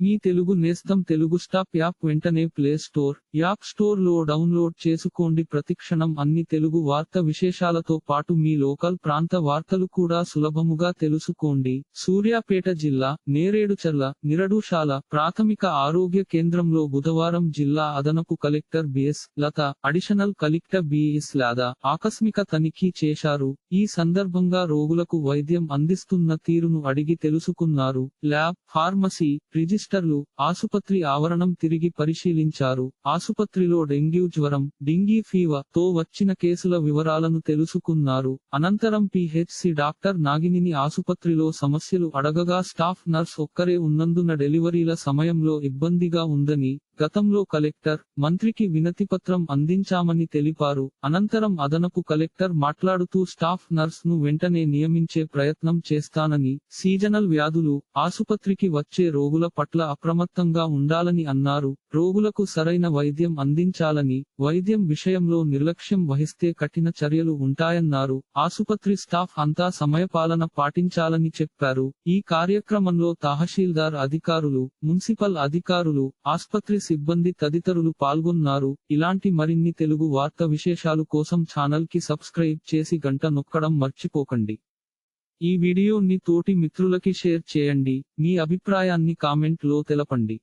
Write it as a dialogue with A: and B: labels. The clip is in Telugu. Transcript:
A: మీ తెలుగు నేస్తం తెలుగు స్టాప్ యాప్ వెంటనే ప్లే స్టోర్ యాప్ స్టోర్లో డౌన్లోడ్ చేసుకోండి. ప్రతిక్షణం అన్ని తెలుగు వార్త విశేషాలతో పాటు మీ లోకల్ ప్రాంత వార్తలు కూడా సులభముగా తెలుసుకోండి. సూర్యాపేట జిల్లా నేరేడుచర్ల నిరడుశాల ప్రాథమిక ఆరోగ్య కేంద్రంలో బుధవారం జిల్లా అదనపు collector BS Latha additional collector BS లాదా ఆకస్మిక తనిఖీ చేశారు. ఈ సందర్భంగా రోగులకు వైద్యం అందిస్తున్న తీరును అడిగి తెలుసుకున్నారు. ల్యాబ్ ఫార్మసీ సిస్టర్లు ఆసుపత్రి ఆవరణం తిరిగి పరిశీలించారు. ఆసుపత్రిలో డెంగ్యూ జ్వరం డింగీ ఫీవర్తో వచ్చిన కేసుల వివరాలను తెలుసుకున్నారు. అనంతరం పిహెచ్సి డాక్టర్ నాగినిని ఆసుపత్రిలో సమస్యలు అడగగా స్టాఫ్ నర్స్ ఒక్కరే ఉన్నందున డెలివరీల సమయంలో ఇబ్బందిగా ఉందని గతంలో కలెక్టర్ మంత్రికి వినతిపత్రం అందించామని తెలిపారు. అనంతరం అదనపు కలెక్టర్ మాట్లాడుతూ స్టాఫ్ నర్స్ను వెంటనే నియమించే ప్రయత్నం చేస్తానని సీజనల్ వ్యాధులు ఆసుపత్రికి వచ్చే రోగుల పట్ల అప్రమత్తంగా ఉండాలని అన్నారు. రోగులకు సరైన వైద్యం అందించాలని వైద్యం విషయంలో నిర్లక్ష్యం వహిస్తే కఠిన చర్యలు ఉంటాయన్నారు. ఆసుపత్రి స్టాఫ్ అంతా సమయపాలన పాటించాలని చెప్పారు. ఈ కార్యక్రమంలో తహశీల్దార్ అధికారులు మున్సిపల్ అధికారులు ఆసుపత్రి సిబ్బంది తదితరులు పాల్గొన్నారు. ఇలాంటి మరిన్ని తెలుగు వార్త విశేషాలు కోసం ఛానల్కి సబ్స్క్రైబ్ చేసి గంట నొక్కడం మర్చిపోకండి. ఈ వీడియోని తోటి మిత్రులకి షేర్ చేయండి. మీ అభిప్రాయాన్ని కామెంట్లో తెలపండి.